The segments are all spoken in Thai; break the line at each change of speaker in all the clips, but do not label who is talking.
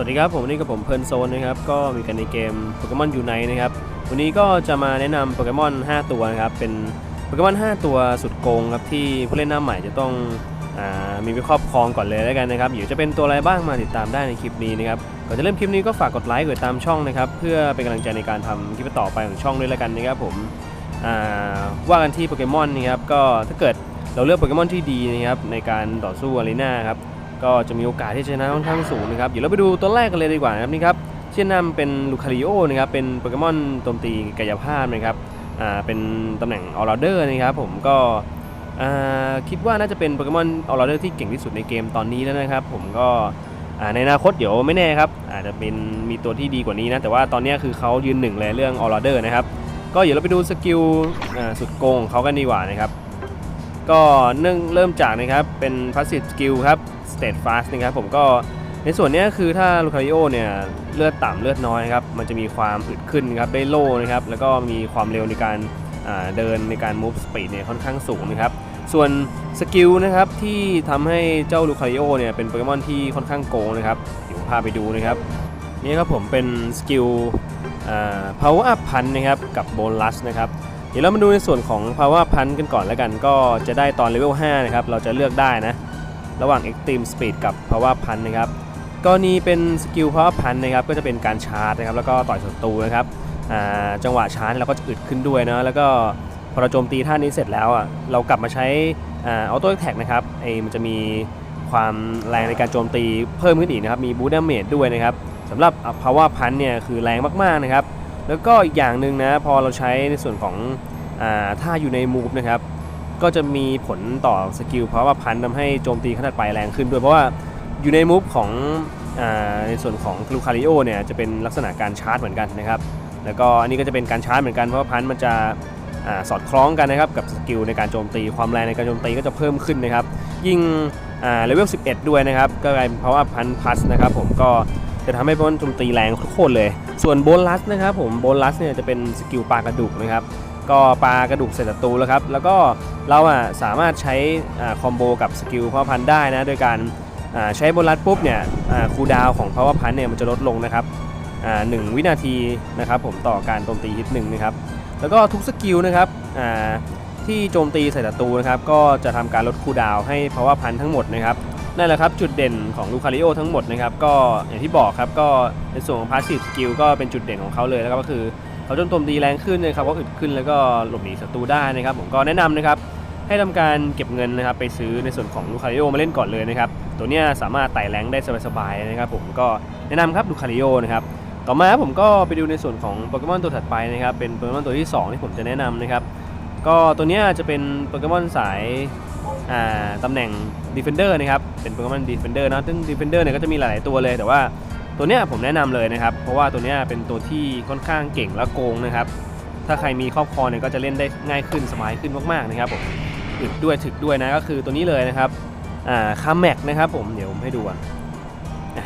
วัสดีครับผมวันนี้กับผมเพลิร์นโซนนะครับก็มีกันในเกมโปเกมอนยูไนนะครับวันนี้ก็จะมาแนะนำโปเกมอน 5 ตัวนะครับเป็นโปเกมอน 5 ตัวสุดโกงครับที่ผู้เล่นหน้าใหม่จะต้องอมีไปครอบครองก่อนเลยแล้วกันนะครับอยู่จะเป็นตัวอะไรบ้างมาติดตามได้ในคลิปนี้นะครับก่อนจะเริ่มคลิปนี้ก็ฝากกดไลค์กดติดตามช่องนะครับเพื่อเป็นกำลังใจในการทำคลิปต่อไปของช่องด้วยแล้วกันนะครับผมว่ากันที่โปเกมอนนะครับก็ถ้าเกิดเราเลือกโปเกมอนที่ดีนะครับในการต่อสู้อารีนาครับ ก็จะมีโอกาสที่ชนะค่อนข้างสูงนะครับ เดี๋ยวเราไปดูตัวแรกกันเลยดีกว่านะครับนี่ครับเช่นนำเป็นลูคาริโอนะครับเป็นโปเกมอนโจมตีกายภาพนะครับอ่าเป็นตำแหน่งออร์เดอร์นะครับผมก็อ่าคิดว่าน่าจะเป็นโปเกมอนออร์เดอร์ที่เก่งที่สุดในเกมตอนนี้แล้วนะครับ ผมก็อ่าในอนาคตเดี๋ยวไม่แน่ครับอาจจะเป็นมีตัวที่ดีกว่านี้นะ แต่ว่าตอนนี้คือเขายืนหนึ่งเลยเรื่องออร์เดอร์นะครับ ก็เดี๋ยวเราไปดูสกิลอ่าสุดโกงของเขากันดีกว่านะครับ ก็เนื่องเริ่มจากนะครับเป็น passive skill ครับ state fast นะครับผมก็ในส่วนนี้คือถ้าลูคาริโอเนี่ยเลือดต่ำเลือดน้อยนะครับมันจะมีความอึดขึ้นครับได้โล่นะครับแล้วก็มีความเร็วในการเดินในการ move speed เนี่ยค่อนข้างสูงนะครับส่วนสกิลนะครับที่ทำให้เจ้าลูคาริโอเนี่ยเป็นโปเกมอนที่ค่อนข้างโกงนะครับเดี๋ยวพาไปดูนะครับนี่ครับผมเป็นสกิล power up punch นะครับกับ bonus นะครับเดี๋ยวเรามาดูในส่วนของ power punch กันก่อนแล้วกัน ก็จะได้ตอนเลเวล5นะครับเราจะเลือกได้นะ ระหว่าง extreme speed กับ power punch นะครับกรณีเป็นสกิล power punch นะครับก็จะเป็นการชาร์จนะครับแล้วก็ต่อยศัตรูนะครับอ่าจังหวะชาร์จเราก็จะอึดขึ้นด้วยนะแล้วก็พอเราโจมตีท่านี้เสร็จแล้วอะเรากลับมาใช้อ่า auto attack นะครับไอ้มันจะมีความแรงในการโจมตีเพิ่มขึ้นอีกนะครับมี boost damage ด้วยนะครับสำหรับ power punch เนี่ยคือแรงมากๆนะครับแล้วก็อีกอย่างหนึ่งนะพอเราใช้ในส่วนของอาถ้าอยู่ในมูฟนะครับ ก็จะมีผลต่อสกิลเพราะว่าพันทำให้โจมตีขนาดไปแรงขึ้นด้วยเพราะว่าอยู่ในมูฟของอในส่วนของลูคาริโอเนี่ยจะเป็นลักษณะการชาร์จเหมือนกันนะครับ แล้วก็อันนี้ก็จะเป็นการชาร์จเหมือนกันเพราะว่าพันมันจะอสอดคล้องกันนะครับกับสกิลในการโจมตีความแรงในการโจมตีก็จะเพิ่มขึ้นนะครับ ยิ่งเลเวล 11 ด้วยนะครับ ก็กลายเป็นเพราะว่าพันพัสนะครับผมก็จะทำให้บอลโจมตีแรงโคตรเลย ส่วนโบลัสนะครับผมโบลัสเนี่ยจะเป็นสกิลปลากระดูกนะครับ ก็ปลากระดูกใส่ศัตรูแล้วครับ แล้วก็เราอะสามารถใช้คอมโบกับสกิลพ่อพันธุ์ได้นะ โดยการใช้โบลัสปุ๊บเนี่ยคูดาวของพาวพันเนี่ยมันจะลดลงนะครับหนึ่งวินาทีนะครับผมต่อการโจมตีฮิตหนึ่งนะครับ แล้วก็ทุกสกิลนะครับที่โจมตีใส่ศัตรูนะครับก็จะทำการลดคูดาวให้พาวพันทั้งหมดนะครับนั่นแหละครับจุดเด่นของลูคาริโอทั้งหมดนะครับก็อย่างที่บอกครับก็ในส่วนของพาสซีฟสกิลก็เป็นจุดเด่นของเขาเลยนะครับก็คือ เขาจนโจมตีแรงขึ้นนะครับก็อึดขึ้นแล้วก็หลบหนีศัตรูได้นะครับ ผมก็แนะนำนะครับ ให้ทำการเก็บเงินนะครับ ไปซื้อในส่วนของลูคาริโอมาเล่นก่อนเลยนะครับ ตัวเนี้ยสามารถไต่แรงได้สบายๆนะครับ ผมก็แนะนำครับลูคาริโอนะครับต่อมาผมก็ไปดูในส่วนของโปเกมอนตัวถัดไปนะครับ เป็นโปเกมอนตัวที่สองที่ผมจะแนะนำนะครับ ก็ตัวเนี้ยจะเป็นโปเกมอนสายตำแหน่ง Defender นะครับ เป็นโปเกมอน Defender นะซึ่ง Defender เนี่ยก็จะมีหลาย ๆ ตัวเลย แต่ว่า ตัวเนี้ยผมแนะนำเลยนะครับ เพราะว่าตัวเนี้ยเป็นตัวที่ค่อนข้างเก่งและโกงนะครับ ถ้าใครมีครอบครองเนี่ยก็จะเล่นได้ง่ายขึ้นสบายขึ้นมากๆนะครับผมอึดด้วยถึกด้วยนะก็คือตัวนี้เลยนะครับอ่าคาแม็กนะครับผมเดี๋ยวผมให้ดูอะ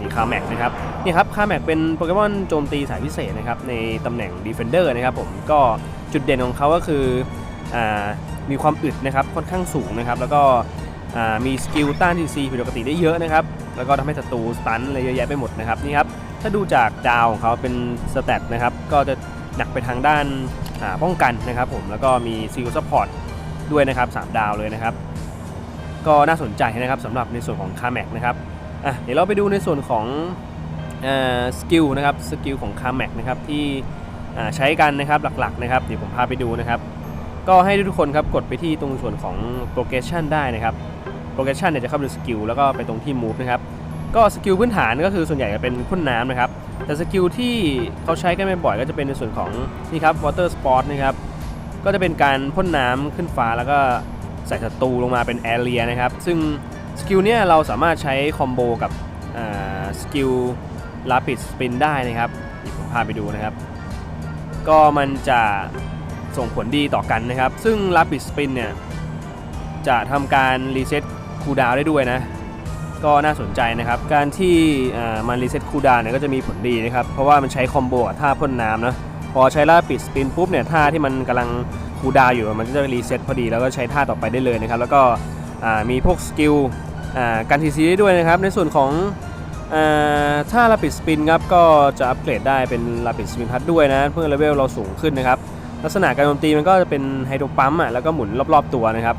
นี่คาแม็กนะครับนี่ครับคาแม็กเป็นโปเกมอนโจมตีสายพิเศษนะครับในตำแหน่ง Defender นะครับผมก็จุดเด่นของเขาก็คืออมีความอึดนะครับค่อนข้างสูงนะครับ แล้วก็ มีสกิลต้านทีซีผิดปกติได้เยอะนะครับ แล้วก็ทำให้ศัตรูสตันอะไรเยอะแยะไปหมดนะครับนี่ครับถ้าดูจากดาวของเขาเป็นสเตตนะครับก็จะหนักไปทางด้านาป้องกันนะครับผมแล้วก็มีซิลซัพพอร์ตด้วยนะครับ3ดาวเลยนะครับ ก็น่าสนใจนะครับสำหรับในส่วนของคาแม็กนะครับอะเดี๋ยวเราไปดูในส่วนของสกิลนะครับสกิลของคาแม็กนะครับที่ใช้กันนะครับหลักๆนะครับเดี๋ยวผมพาไปดูนะครับ ก็ให้ทุกคนครับกดไปที่ตรงส่วนของ progression ได้นะครับ progression เนี่ยจะเข้าไปดูสกิลแล้วก็ไปตรงที่ move นะครับ ก็สกิลพื้นฐานก็คือส่วนใหญ่จะเป็นพ่นน้ำนะครับ แต่สกิลที่เขาใช้กันบ่อยก็จะเป็นในส่วนของนี่ครับ water sport นะครับ ก็จะเป็นการพ่นน้ำขึ้นฟ้าแล้วก็ใส่ศัตรูลงมาเป็น area นะครับ ซึ่งสกิลเนี่ยเราสามารถใช้คอมโบกับสกิล rapid spin ได้นะครับผมพาไปดูนะครับ ก็มันจะส่งผลดีต่อกันนะครับ ซึ่ง Rapid Spin เนี่ยจะทำการรีเซ็ต คูดาวได้ด้วยนะ ก็น่าสนใจนะครับ การที่มันรีเซ็ตคูดาวเนี่ยก็จะมีผลดีนะครับ เพราะว่ามันใช้คอมโบกับท่าพ่นน้ำนะ พอใช้ Rapid Spin ปุ๊บเนี่ยท่าที่มันกำลังคูดาวอยู่มันก็จะรีเซ็ตพอดีแล้วก็ใช้ท่าต่อไปได้เลยนะครับ แล้วก็มีพวกสกิลการทีซีได้ด้วยนะครับ ในส่วนของอ่าถ้า Rapid Spin ครับก็จะอัปเกรดได้เป็น Rapid Spin พัดด้วยนะ เพื่อเลเวลเราสูงขึ้นนะครับ ลักษณะการโจมตีมันก็จะเป็นไฮโดรปั๊มอะแล้วก็หมุนรอบๆตัวนะครับ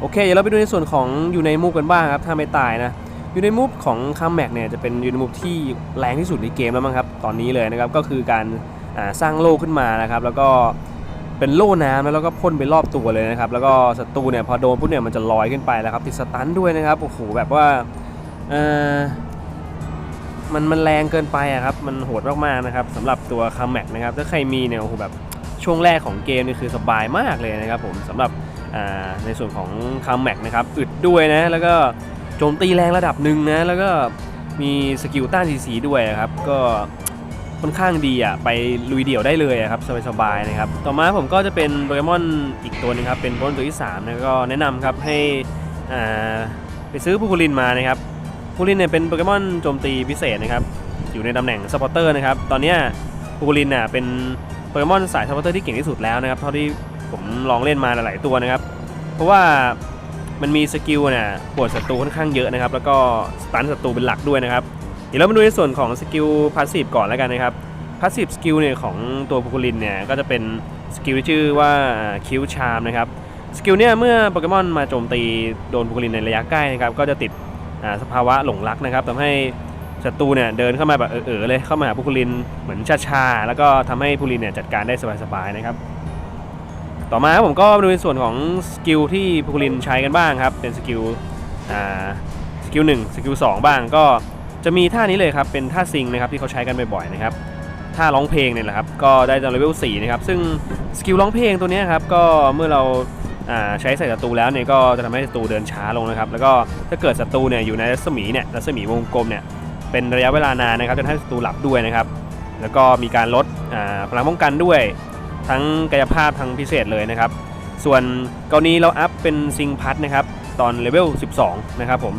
โอเค เดี๋ยวเราไปดูในส่วนของอยู่ในมูฟกันบ้างครับ ถ้าไม่ตายนะอยู่ในมูฟของคัมแม็กเนี่ยจะเป็นอยู่ในมูฟที่แรงที่สุดในเกมแล้วมั้งครับ ตอนนี้เลยนะครับ ก็คือการาสร้างโล่ขึ้นมานะครับ แล้วก็เป็นโล่น้ำแล้วก็พ่นไปรอบตัวเลยนะครับ แล้วก็ศัตรูเนี่ยพอโดนปุ๊บเนี่ยมันจะลอยขึ้นไปแล้วครับติดสตันด้วยนะครับ โอ้โห แบบว่าเออมันมันแรงเกินไปอะครับ มันโหดมากๆนะครับสำหรับตัวคัมแม็กนะครับ ถ้าใครมีเนี่ยโอ้โหแบบช่วงแรกของเกมนี่คือสบายมากเลยนะครับผมสำหรับ ในส่วนของคัมแม็กนะครับอึดด้วยนะแล้วก็โจมตีแรงระดับหนึ่งนะแล้วก็มีสกิลต้านซีซีด้วยครับก็ค่อนข้างดีอะไปลุยเดี่ยวได้เลยครับสบายๆนะครับต่อมาผมก็จะเป็นโปเกมอนอีกตัวหนึงครับเป็นโปเกมอนตัวที่3นะก็แนะนำครับให้อ่าไปซื้อพูคูลินมานะครับพูคูลินเนี่ยเป็นโปเกมอนโจมตีพิเศษนะครับอยู่ในตำแหน่งซัพพอร์เตอร์นะครับตอนนี้พูคูลินน่ะเป็นโปเกมอนสายซัพพอร์เตอร์ที่เก่งที่สุดแล้วนะครับเท่าที่ ผมลองเล่นมาหลายตัวนะครับ เพราะว่ามันมีสกิลเนี่ยปวดศัตรูค่อนข้างเยอะนะครับ แล้วก็สตันศัตรูเป็นหลักด้วยนะครับ เดี๋ยวเรามาดูในส่วนของสกิลพาสซีฟก่อนแล้วกันนะครับพาสซีฟสกิลเนี่ยของตัวพูคูลินเนี่ยก็จะเป็นสกิลที่ชื่อว่าคิวชามนะครับสกิลเนี่ยเมื่อโปเกมอนมาโจมตีโดนพูคูลินในระยะใกล้นะครับก็จะติดอ่าสภาวะหลงรักนะครับทำให้ศัตรูเนี่ยเดินเข้ามาแบบเออๆเลยเข้ามาหาพูคูลินเหมือนชาๆแล้วก็ทำให้พูลินเนี่ยจัดการได้สบายๆนะครับ ต่อมาผมก็มาดูในส่วนของสกิลที่พูคูลินใช้กันบ้างครับ เป็นสกิลอ่าสกิลหนึ่งสกิลสองบ้างก็จะมีท่านี้เลยครับ เป็นท่าซิงนะครับที่เขาใช้กันบ่อยๆนะครับท่าร้องเพลงเนี่ยแหละครับ ก็ได้ตอนเลเวล4นะครับ ซึ่งสกิลร้องเพลงตัวนี้ครับ ก็เมื่อเราใช้ใส่ศัตรูแล้วเนี่ยก็จะทำให้ศัตรูเดินช้าลงนะครับ แล้วก็ถ้าเกิดศัตรูเนี่ยอยู่ในรัศมีเนี่ยรัศมีวงกลมเนี่ยเป็นระยะเวลานานนะครับจนให้ศัตรูหลับด้วยนะครับ แล้วก็มีการลดพลังป้องกันด้วย ทั้งกายภาพทั้งพิเศษเลยนะครับ ส่วนกรณีเราอัพเป็นซิงพัทนะครับ ตอนเลเวล 12 นะครับผม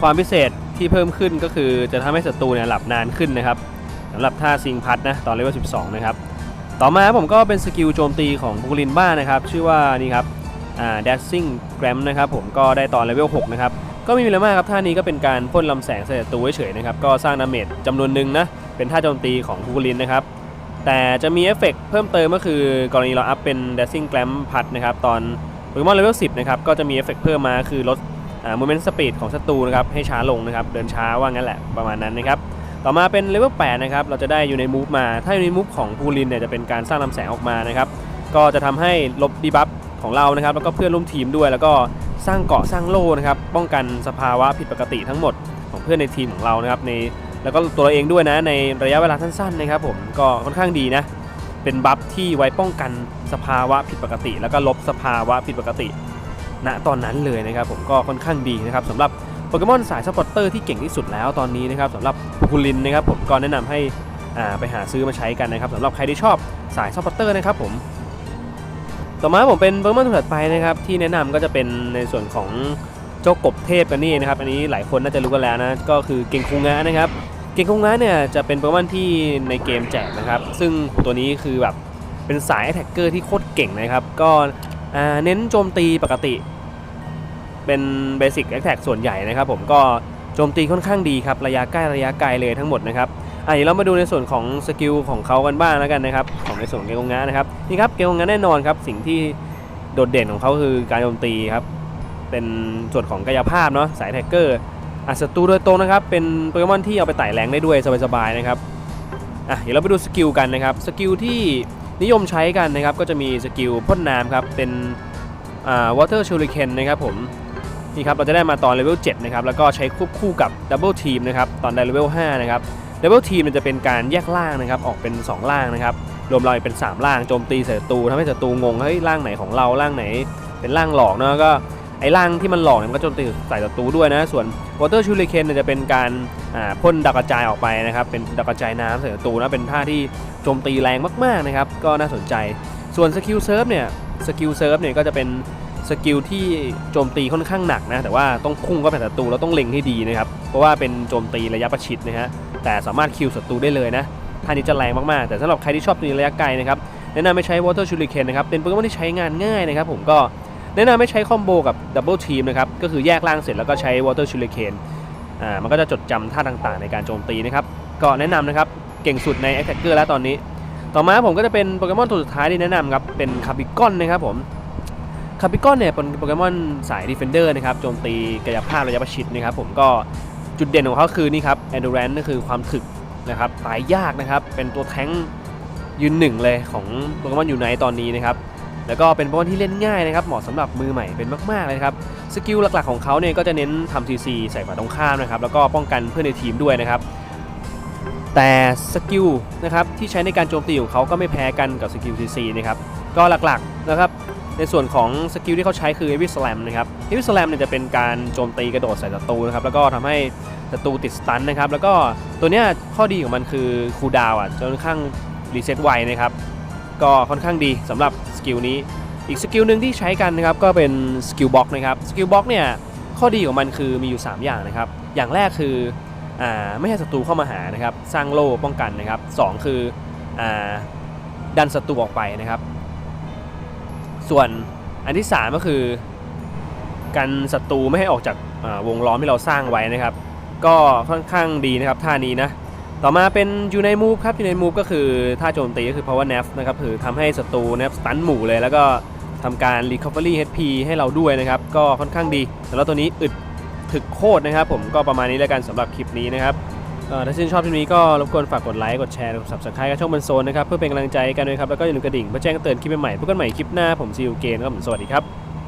ความพิเศษที่เพิ่มขึ้นก็คือจะทำให้ศัตรูเนี่ยหลับนานขึ้นนะครับสำหรับท่าซิงพัทนะตอนเลเวล 12 นะครับ ต่อมาผมก็เป็นสกิลโจมตีของบูลินบ้านะครับ ชื่อว่านี่ครับอ่า dashing gram นะครับผมก็ได้ตอนเลเวล 6 นะครับ ก็ไม่มีอะไรมากครับท่านี้ก็เป็นการพ่นลำแสงใส่ศัตรูเฉยๆนะครับ ก็สร้างดาเมจจำนวนหนึ่งนะ เป็นท่าโจมตีของพูลินนะครับ แต่จะมีเอฟเฟกต์เพิ่มเติมก็คือกรณีเราอัพเป็น dashing glam พัดนะครับ ตอนโปเกมอนเลเวล10 นะครับ ก็จะมีเอฟเฟกต์เพิ่มมาคือลดอ่า movement speed ของศัตรูนะครับ ให้ช้าลงนะครับ เดินช้าว่างั้นแหละประมาณนั้นนะครับ ต่อมาเป็นเลเวล8นะครับ เราจะได้อยู่ในมูฟมา ถ้าอยู่ในมูฟของพูลินเนี่ยจะเป็นการสร้างลำแสงออกมานะครับ ก็จะทำให้ลบดีบัฟของเรานะครับแล้วก็เพื่อนร่วมทีมด้วย แล้วก็สร้างเกาะสร้างโล่นะครับป้องกันสภาวะผิดปกติทั้งหมดของเพื่อนในทีมของเรานะครับใน แล้วก็ตัวเราเองด้วยนะในระยะเวลาสั้นๆนะครับผมก็ค่อนข้างดีนะ เป็นบัฟที่ไว้ป้องกันสภาวะผิดปกติ แล้วก็ลบสภาวะผิดปกติ ณตอนนั้นเลยนะครับผมก็ค่อนข้างดีนะครับสำหรับโปเกมอนสายซัพพอร์เตอร์ที่เก่งที่สุดแล้วตอนนี้นะครับสำหรับพูคูลินนะครับผมก็แนะนำให้อ่าไปหาซื้อมาใช้กันนะครับสำหรับใครที่ชอบสายซัพพอร์เตอร์นะครับผมต่อมาผมเป็นโปเกมอนตัวถัดไปนะครับที่แนะนำก็จะเป็นในส่วนของเจ้ากบเทพกันนี่นะครับ อันนี้หลายคนน่าจะรู้กันแล้วนะก็คือเก่งคุงงะนะครับ เก่งคงงะเนี่ยจะเป็นโปเกมอนที่ในเกมแจกนะครับ ซึ่งตัวนี้คือแบบเป็นสายแท็กเกอร์ที่โคตรเก่งนะครับ ก็เน้นโจมตีปกติ เป็นเบสิกแอคแท็กส่วนใหญ่นะครับ ผมก็โจมตีค่อนข้างดีครับ ระยะใกล้ระยะไกลเลยทั้งหมดนะครับอะเดี๋ยวเรามาดูในส่วนของสกิลของเขากันบ้างแล้วกันนะครับ ของในส่วนเกงงะนะครับนี่ครับเกงงะแน่นอนครับ สิ่งที่โดดเด่นของเขาคือการโจมตีครับ เป็นส่วนของกายภาพเนาะสายแท็กเกอร์ อะศัตรูโดยตรงนะครับ เป็นโปเกมอนที่เอาไปไต่แรงได้ด้วยสบายๆนะครับอะเดี๋ยวเราไปดูสกิลกันนะครับสกิลที่นิยมใช้กันนะครับก็จะมีสกิลพ่นน้ำครับเป็นอ่า water shuriken นนะครับผมนี่ครับเราจะได้มาตอนเลเวล7นะครับแล้วก็ใช้ควบคู่กับ double team นะครับตอนได้เลเวล5นะครับเลเวลทีมมันจะเป็นการแยกล่างนะครับออกเป็น 2 ล่างนะครับรวมเราเป็น 3 ล่างโจมตีศัตรูทำให้ศัตรูงงเฮ้ยล่างไหนของเราล่างไหน เป็นล่างหลอกเนาะก็ ไอ้ล่างที่มันหลอกเนี่ยมันก็โจมตีใส่ศัตรูด้วยนะ ส่วน Water Shuriken เนี่ยจะเป็นการพ่นดาวกระจายออกไปนะครับ เป็นดาวกระจายน้ำใส่ศัตรูนะ เป็นท่าที่โจมตีแรงมากๆนะครับ ก็น่าสนใจ ส่วนสกิลเซิร์ฟเนี่ยสกิลเซิร์ฟเนี่ยก็จะเป็นสกิลที่โจมตีค่อนข้างหนักนะ แต่ว่าต้องพุ่งเข้าไปศัตรูแล้วต้องเล็งให้ดีนะครับ เพราะว่าเป็นโจมตีระยะประชิดนะฮะ แต่สามารถคิวศัตรูได้เลยนะท่านี้จะแรงมากๆ แต่สำหรับใครที่ชอบตีระยะไกลนะครับแนะนำให้ใช้ Water Shuriken นะครับ เป็นโปเกมอนที่ใช้งานง่ายนะครับ ผมก็ แนะนำให้ใช้คอมโบกับ Double Team นะครับ ก็คือแยกล่างเสร็จแล้วก็ใช้ Water Shuriken ออ่ามันก็จะจดจำท่าต่างๆ ในการโจมตีนะครับ ก็แนะนำนะครับ เก่งสุดใน Attacker แล้วตอนนี้ ต่อมาผมก็จะเป็นโปเกมอนตัวสุดท้ายที่แนะนำครับ เป็นคาบิกอนนะครับผมคาบิกอนเนี่ยเป็นโปเกมอนสายดีเฟนเดอร์นะครับโจมตีกายภาพระยะประชิดนะครับผมก็จุดเด่นของเขาคือนี่ครับ Endurance ก็คือความถึกนะครับตายยากนะครับ เป็นตัวแท้งยืนหนึ่งเลยของโปเกมอนอยู่ไนตอนนี้นะครับ แล้วก็เป็นโปเกมอนที่เล่นง่ายนะครับเหมาะสำหรับมือใหม่เป็นมากๆเลยครับสกิลหลักๆของเขาเนี่ยก็จะเน้นทำ CC ใส่ฝ่าตรงข้ามนะครับแล้วก็ป้องกันเพื่อนในทีมด้วยนะครับแต่สกิลนะครับที่ใช้ในการโจมตีของเขาก็ไม่แพ้กันกับสกิล CC นะครับก็หลักๆนะครับในส่วนของสกิลที่เขาใช้คือ Heavy Slam นะครับ Heavy Slam เนี่ยจะเป็นการโจมตีกระโดดใส่ศัตรูนะครับแล้วก็ทำให้ศัตรูติดสตันนะครับแล้วก็ตัวเนี้ยข้อดีของมันคือคูลดาวอะจะค่อนข้างรีเซ็ตไวนะครับ ก็ค่อนข้างดีสำหรับสกิลนี้ อีกสกิลหนึ่งที่ใช้กันนะครับก็เป็นสกิลบล็อกนะครับสกิลบล็อกเนี่ยข้อดีของมันคือมีอยู่ 3 อย่างนะครับ อย่างแรกคืออ่าไม่ให้ศัตรูเข้ามาหานะครับสร้างโล่ป้องกันนะครับสองคืออ่าดันศัตรูออกไปนะครับ ส่วนอันที่ 3 ก็คือกันศัตรูไม่ให้ออกจากาวงล้อมที่เราสร้างไว้นะครับ ก็ค่อนข้างดีนะครับท่านี้นะ ต่อมาเป็นยูไนมูฟครับยูไนมูฟก็คือท่าโจมตีก็คือ power nap นะครับคือทำให้ศัตรูนะครับสตันหมู่เลย แล้วก็ทำการ recovery HP ให้เราด้วยนะครับ ก็ค่อนข้างดีแต่แล้วตัวนี้อึดถึกโคตรนะครับ ผมก็ประมาณนี้แล้วกันสำหรับคลิปนี้นะครับถ้าชื่นชอบคลิปนี้ก็รบกวนฝากกดไลค์กดแชร์กด subscribe กับช่องบนโซนนะครับเพื่อเป็นกำลังใจกันด้วยครับแล้วก็อย่าลืมกระดิ่งเพื่อแจ้งเตือนคลิปใหม่ๆพบกันใหม่คลิปหน้าผมซีอูเกนก็ผมสวัสดีครับ